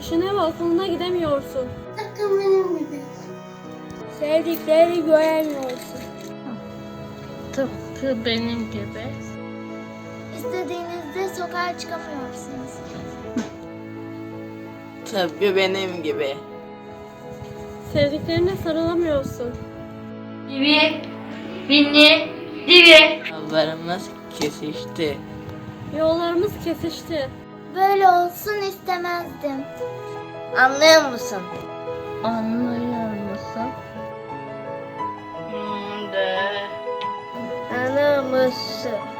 İşine ve okuluna gidemiyorsun. Sakın benim gibi. Sevdikleri göremiyorsun. Tıpkı benim gibi. İstediğinizde sokağa çıkamıyorsunuz. Tıpkı benim gibi. Sevdiklerine sarılamıyorsun. Divi, bini, divi. Yollarımız kesişti. Yollarımız kesişti. Böyle olsun istemezdim. Anlıyor musun? Anlıyor musun? Hmm, de. Anlıyor musun?